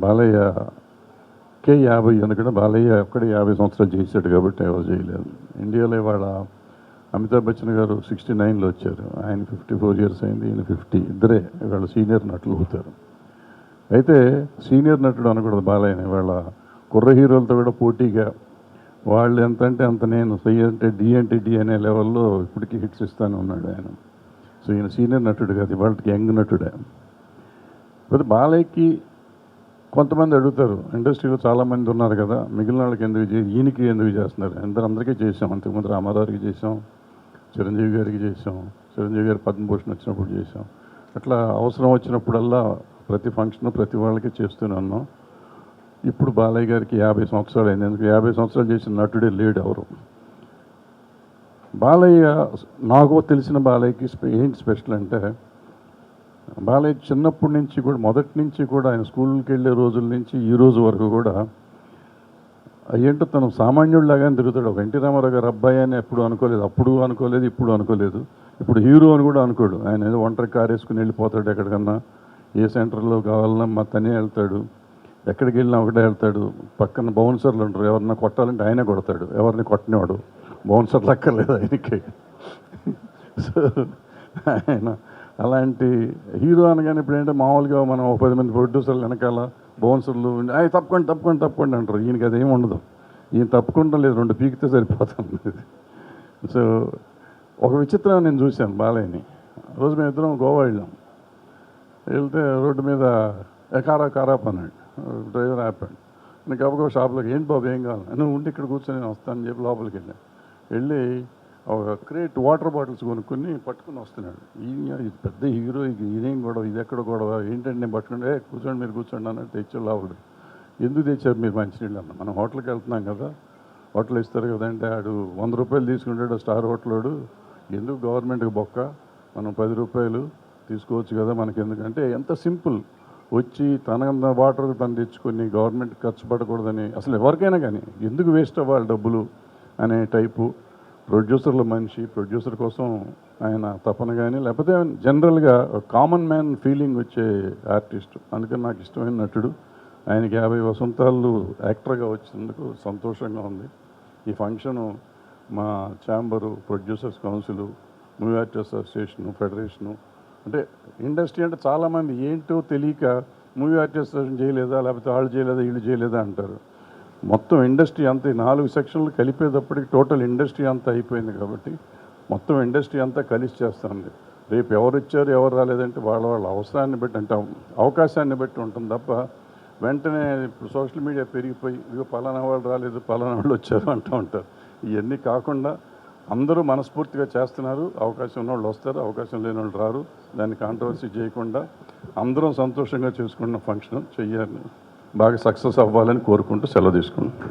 బాలయ్య కే యాభై ఎందుకంటే బాలయ్య ఒక్కడే యాభై సంవత్సరాలు చేశాడు కాబట్టి ఎవరు చేయలేదు. ఇండియాలో ఇవాళ అమితాబ్ బచ్చన్ గారు సిక్స్టీ నైన్లో వచ్చారు. ఆయన ఫిఫ్టీ ఫోర్ ఇయర్స్ అయింది ఈయన ఫిఫ్టీ. ఇద్దరే ఇవాళ సీనియర్ నటులు అవుతారు. అయితే సీనియర్ నటుడు అనకూడదు బాలయ్య ఇవాళ కుర్ర హీరోలతో కూడా పోటీగా వాళ్ళు ఎంత అంటే అంత నేను సై అంటే డి అంటే డి అనే లెవెల్లో ఇప్పటికీ హిట్స్ ఇస్తానే ఉన్నాడు ఆయన. సో ఈయన సీనియర్ నటుడు కాదు ఇవాళకి యంగ్ నటుడే. అయితే బాలయ్యకి కొంతమంది అడుగుతారు ఇండస్ట్రీలో చాలామంది ఉన్నారు కదా మిగిలిన వాళ్ళకి ఎందుకు చే ఈయనకి ఎందుకు చేస్తున్నారు? అందరూ అందరికీ చేసాం అంతకుముందు రామారావుకి చేసాం చిరంజీవి గారికి చేసాం చిరంజీవి గారి పద్మభూషణ్ వచ్చినప్పుడు చేసాం అట్లా అవసరం వచ్చినప్పుడల్లా ప్రతి ఫంక్షన్ ప్రతి వాళ్ళకి చేస్తూనే ఉన్నాం. ఇప్పుడు బాలయ్య గారికి యాభై సంవత్సరాలు అయింది ఎందుకు యాభై సంవత్సరాలు చేసిన నటుడే లేడు ఎవరు? బాలయ్య నాకు తెలిసిన బాలయ్యకి ఏం స్పెషల్ అంటే బాలయ్య చిన్నప్పటి నుంచి కూడా మొదటి నుంచి కూడా ఆయన స్కూల్కి వెళ్ళే రోజుల నుంచి ఈ రోజు వరకు కూడా ఏంటో తను సామాన్యుడిలాగానే తిరుగుతాడు. ఒక ఎన్టీ రామారావు గారు అబ్బాయి అని ఎప్పుడు అనుకోలేదు అప్పుడు అనుకోలేదు ఇప్పుడు అనుకోలేదు. ఇప్పుడు హీరో అని కూడా అనుకోడు. ఆయన ఏదో ఒంటరి కారు వేసుకుని వెళ్ళిపోతాడు ఎక్కడికన్నా. ఏ సెంటర్లో కావాలన్నా మా తనే వెళ్తాడు. ఎక్కడికి వెళ్ళినా ఒకటే వెళ్తాడు. పక్కన బౌన్సర్లు ఉంటారు. ఎవరన్నా కొట్టాలంటే ఆయనే కొడతాడు. ఎవరిని కొట్టనివాడు బౌన్సర్లు అక్కర్లేదు ఆయనకి. సో ఆయన అలాంటి హీరో అనగానే ఇప్పుడు ఏంటంటే మామూలుగా మనం ఒక పది మంది ప్రొడ్యూసర్లు వెనకాల బౌన్సర్లు ఉండి, తప్పకుండా తప్పకుండా తప్పకుండా అంటారు. ఈయనకి అదేం ఉండదు. ఈయన తప్పకుండా లేదు రెండు పీకితే సరిపోతుంది సో ఒక విచిత్రం నేను చూశాను బాలయ్యని. రోజు మేము ఇద్దరం గోవా వెళ్ళాం. వెళ్తే రోడ్డు మీద ఎకారా కారా కారా అన్నాడు. డ్రైవర్ ఆపాడు. నేను గబగబా షాప్లోకి ఏంటి బాబు ఏం కావాలి? నువ్వు ఉండి ఇక్కడ కూర్చొని నేను వస్తానని చెప్పి లోపలికి వెళ్ళాను వెళ్ళి ఒక క్రేట్ వాటర్ బాటిల్స్ కొనుక్కొని పట్టుకుని వస్తున్నాడు. ఈయన ఇది పెద్ద హీరో ఇది ఇదేం గొడవ ఇది ఎక్కడ గొడవ ఏంటంటే నేను పట్టుకుంటే కూర్చోండి మీరు కూర్చోండి అన్నట్టు తెచ్చాడు ఆవిడ. ఎందుకు తెచ్చారు మీరు మంచినీళ్ళు? అన్న మనం హోటల్కి వెళ్తున్నాం కదా హోటల్ ఇస్తారు కదంటే ఆడు వంద రూపాయలు తీసుకుంటాడు స్టార్ హోటలోడు. ఎందుకు గవర్నమెంట్కి బొక్క? మనం పది రూపాయలు తీసుకోవచ్చు కదా మనకి ఎందుకంటే ఎంత సింపుల్. వచ్చి తన వాటర్ తను తెచ్చుకొని గవర్నమెంట్ ఖర్చు పడకూడదని అసలు ఎవరికైనా కానీ ఎందుకు వేస్ట్ అవ్వాలి డబ్బులు? అనే టైపు. ప్రొడ్యూసర్ల మనిషి ప్రొడ్యూసర్ కోసం ఆయన తపన కానీ లేకపోతే జనరల్గా కామన్ మ్యాన్ ఫీలింగ్ వచ్చే ఆర్టిస్ట్ అందుకని నాకు ఇష్టమైన నటుడు. ఆయనకి యాభై వసంతాలు యాక్టర్గా వచ్చినందుకు సంతోషంగా ఉంది. ఈ ఫంక్షను మా chamber producers council movie artist association federation అంటే ఇండస్ట్రీ అంటే చాలామంది ఏంటో తెలియక మూవీ ఆర్టిస్ట్ అసోసియేషన్ చేయలేదా లేకపోతే వాళ్ళు చేయలేదా వీళ్ళు చేయలేదా అంటారు. మొత్తం ఇండస్ట్రీ అంతా ఈ నాలుగు సెక్షన్లు కలిపేటప్పటికి టోటల్ ఇండస్ట్రీ అంతా అయిపోయింది కాబట్టి మొత్తం ఇండస్ట్రీ అంతా కలిసి చేస్తుంది రేపు ఎవరు వచ్చారు ఎవరు రాలేదంటే వాళ్ళ వాళ్ళ అవసరాన్ని బట్టి అంటే అవకాశాన్ని బట్టి ఉంటుంది తప్ప వెంటనే ఇప్పుడు సోషల్ మీడియా పెరిగిపోయి ఇదిగో పలానా వాళ్ళు రాలేదు పలానా వాళ్ళు వచ్చారు అంటూ ఉంటారు. ఇవన్నీ కాకుండా అందరూ మనస్ఫూర్తిగా చేస్తున్నారు. అవకాశం ఉన్న వాళ్ళు వస్తారు అవకాశం లేని వాళ్ళు రారు. దాన్ని కాంట్రవర్సీ చేయకుండా అందరం సంతోషంగా చేసుకున్న ఫంక్షన్ చెయ్యాలి. బాగా సక్సెస్ అవ్వాలని కోరుకుంటూ సెలవు తీసుకున్నాను